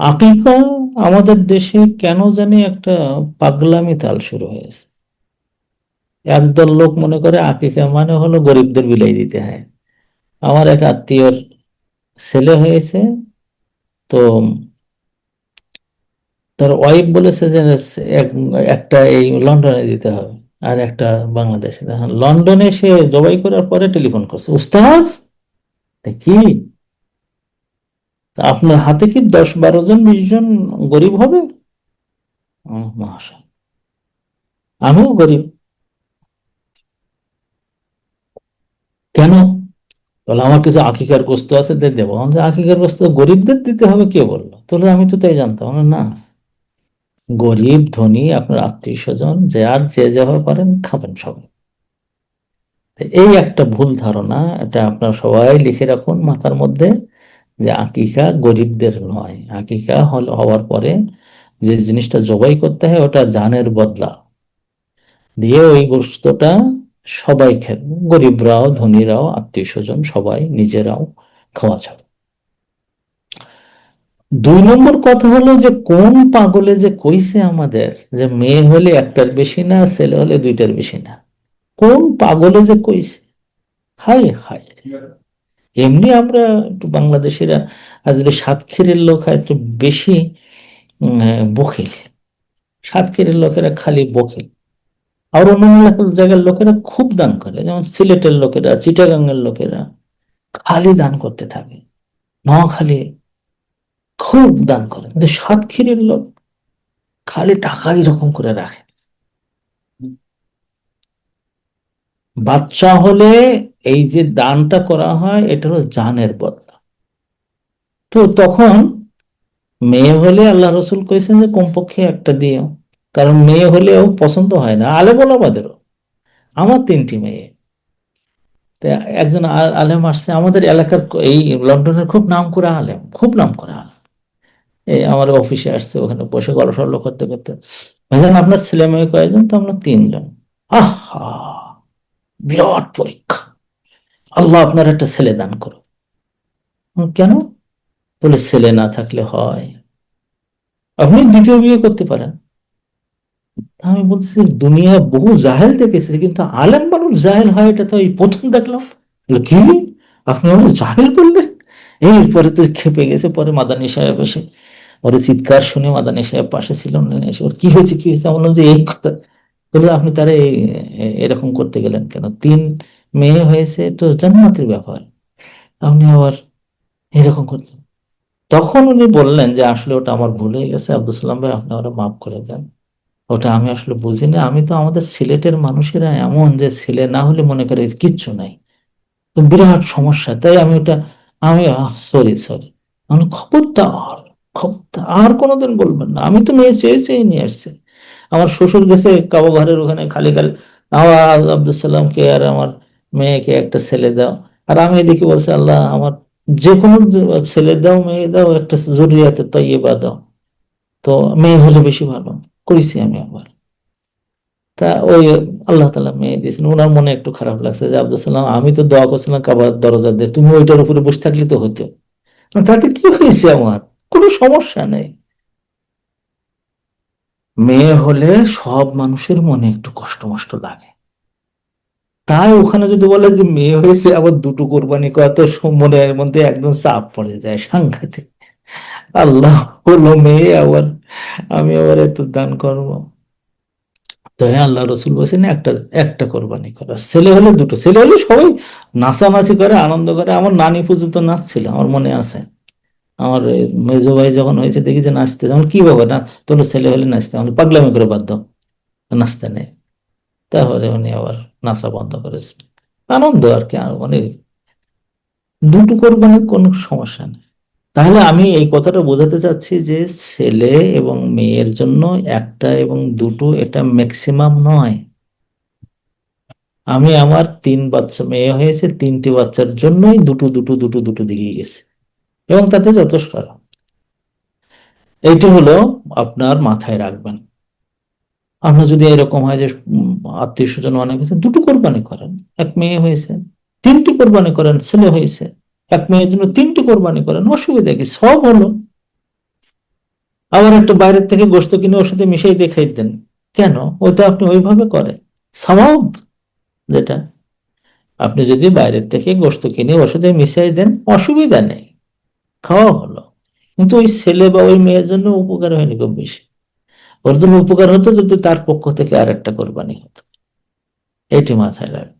আকিকা আমাদের দেশে কেন জানি একটা পাগলামি তাল শুরু হয়েছে। একদল লোক মনে করে আকিকা মানে হলো গরিবদের বিলাই দিতে হয়। আমার এক আত্মীয়র ছেলে হয়েছে তো তার ওয়াইফ বলেছে যে এক- একটা এই লন্ডনে দিতে হবে আর একটা বাংলাদেশে। হ্যাঁ, লন্ডনে সে জবাই করার পরে টেলিফোন করছে। উস্তাজ কি? আপনার হাতে কি দশ বারো জন বিশ জন গরিব হবে? মাসা আমিও গরিব। কেন? বলে আমার কিছু আকিকার গোস্ত আছে দিয়ে দেবো। আমি বললাম, আকিকার গোস্ত গরিবদের দিতে হবে কে বলল? তাহলে আমি তো তাই জানতাম। না। গরিব ধনী আপনার আত্মীয় স্বজন যে আর যে যেভাবে পারেন খাবেন সবাই। এই একটা ভুল ধারণা এটা আপনার সবাই লিখে রাখুন মাথার মধ্যে। যে আকিকা গরিবদের নয়। আকিকা হল- হওয়ার পরে যে জিনিসটা জবাই করতে হয় ওটা জানের বদলা। দিয়ে ওই গোস্তটা সবাই খেত গরিবরাও, ধনীরাও আত্মীয় স্বজন সবাই নিজেরাও খাওয়া যাবে দুই নম্বর কথা হলো যে কোন পাগলে যে কইছে আমাদের যে মেয়ে হলে একটার বেশি না, ছেলে হলে দুইটার বেশি না? কোন পাগলে যে কইছে? হাই হাই এমনি আমরা একটু বাংলাদেশিরা আজকে সাতক্ষীরের লোক একটু বেশি বখিল। সাতক্ষীরের লোকেরা খালি বখিল। আর অন্যান্য জায়গার লোকেরা খুব দান করে। যেমন সিলেটের লোকেরা চিটাগাঙ্গের লোকেরা খালি দান করতে থাকে। নোয়াখালী খুব দান করে। কিন্তু সাতক্ষীরের লোক খালি টাকা এরকম করে রাখে। বাচ্চা হলে এই যে দানটা করা হয়, এটা হলো জানের বদলা। তো তখন মেয়ে হলে আল্লাহ রসুল কইছেন যে, কমপক্ষে একটা দিও। কারণ মেয়ে হলেও পছন্দ হয় না আলে বলা বাদেরও আমার তিনটি মেয়ে। একজন আলেম আসছে, আমাদের এলাকার এই লন্ডনের খুব নাম করা আলেম, খুব নাম করা আলেম। এই আমার অফিসে আসছে, ওখানে বসে গল্প করতে করতে। ভাইজান, আপনার ছেলে মেয়ে কয়জন? তো আমরা তিনজন। আহা! বিরাট পরীক্ষা। আল্লাহ আপনার একটা ছেলে দান করো কেন? বলে, ছেলে না থাকলে হয়। আপনি দ্বিতীয় বিয়ে করতে পারেন। আমি বলছি, দুনিয়া বহু জাহেল দেখেছি, কিন্তু আলেম মানুষ জাহেল হয়, এটা তো এই প্রথম দেখলাম। কি? আপনি আমাকে জাহেল বললেন? এরপরে তো খেপে গেছে, পরে মাদানী সাহেব এসে ওর চিৎকার শুনে মাদানী সাহেব পাশে ছিল এসে, ওর কি হয়েছে কি হয়েছে? আমি বললাম যে, এই কথা। বলে, আপনি তারা এরকম করতে গেলেন কেন? তিন মেয়ে হয়েছে তো জান্নাতের ব্যাপার। আপনি আবার এরকম করতে তখন উনি বললেন যে, আসলে ওটা আমার ভুল হয়ে গেছে, আব্দুল সালাম ভাই, আপনি ওরা মাফ করে দেন। ওটা আমি আসলে বুঝিনি আমি তো আমাদের সিলেটের মানুষেরা এমন যে, ছেলে না হলে মনে করে কিচ্ছু নাই। তো বিরাট সমস্যা। তাই আমি ওটা, আমি সরি সরি আমি আর খবরদার আর কোনোদিন বলবেন না। আমি তো মেয়ে চেয়ে চেয়ে নিয়ে আসছি। আমার শ্বশুর গেছে কাবা ঘরের ওখানে খালি খালি। আমার আব্দুল সালামকে আর আমার মেয়েকে একটা ছেলে দাও। আর আমি এদিকে বলছি, আল্লাহ, আমার যে কোনো ছেলে দাও, মেয়ে দাও, একটা জরুরিয়াতে তৈবা দাও। তো মেয়ে হলে বেশি ভালো। কইছি আমি আবার। তা ওই আল্লাহ তালা মেয়ে দিয়েছেন। ওনার মনে একটু খারাপ লাগছে যে, আব্দুল সালাম, আমি তো দোয়া করছিলাম কাবার দরজা দিয়ে। তুমি ওইটার উপরে বসে থাকলে তো হতো। তাতে কি হয়েছে আমার? কোনো সমস্যা নেই। মেয়ে হলে সব মানুষের মনে একটু কষ্ট মষ্ট লাগে। তাই ওখানে যদি বলে যে মেয়ে হয়েছে, আবার দুটো কোরবানি করা তো মনের মধ্যে একদম চাপ পড়ে যায় সাংঘাতিক। আল্লাহ হলো মেয়ে, আবার আমি আবার এত দান করব। তাই আল্লাহ রসুল বলছেন, একটা একটা কোরবানি করা। ছেলে হলে দুটো, ছেলে হলে সবাই নাচানাচি করে, আনন্দ করে। আমার নানি পর্যন্ত নাচছিল, আমার মনে আছে। আমার মেজো ভাই যখন হয়েছে, দেখি যে নাচতে যেমন কি বাবা, না, তোর ছেলে হলে নাচতে, আমি পাগলামি করে বাধ্য নাচতে নেই। তারপরে উনি আবার নাচা বন্ধ করেছে আনন্দ আর কি মানে দুটো কোরবানির কোনো সমস্যা নেই। তাহলে আমি এই কথাটা বোঝাতে চাচ্ছি যে ছেলে এবং মেয়ের জন্য একটা এবং দুটো এটা ম্যাক্সিমাম নয়। আমি আমার তিন বাচ্চা মেয়ে হয়েছে, তিনটি বাচ্চার জন্যই দুটো দুটো দুটো দুটো দিকে গেছে। এবং তাতে যথেষ্ট এইটা হলো আপনার মাথায় রাখবেন। আপনার যদি এরকম হয় যে আত্মীয় স্বজন অনেক হয়েছে, দুটো কোরবানি করেন। এক মেয়ে হয়েছে, তিনটি কোরবানি করেন, ছেলে হয়েছে। এক মেয়ের জন্য তিনটি কোরবানি করেন, অসুবিধা কি? সব হলো। আবার একটা বাইরের থেকে গোস্ত কিনে ওর সাথে মিশাই দেখাই দেন। কেন? ওটা আপনি ওইভাবে করেন। সওয়াব যেটা। আপনি যদি বাইরের থেকে গোস্ত কিনে সাথে মিশাই দেন, অসুবিধা নেই। খাওয়া হলো। কিন্তু ওই ছেলে বা ওই মেয়ের জন্য উপকার হয়নি খুব বেশি। ওর জন্য উপকার হতো যদি তার পক্ষ থেকে আর একটা কোরবানি হতো। এটি মাথায় রাখবেন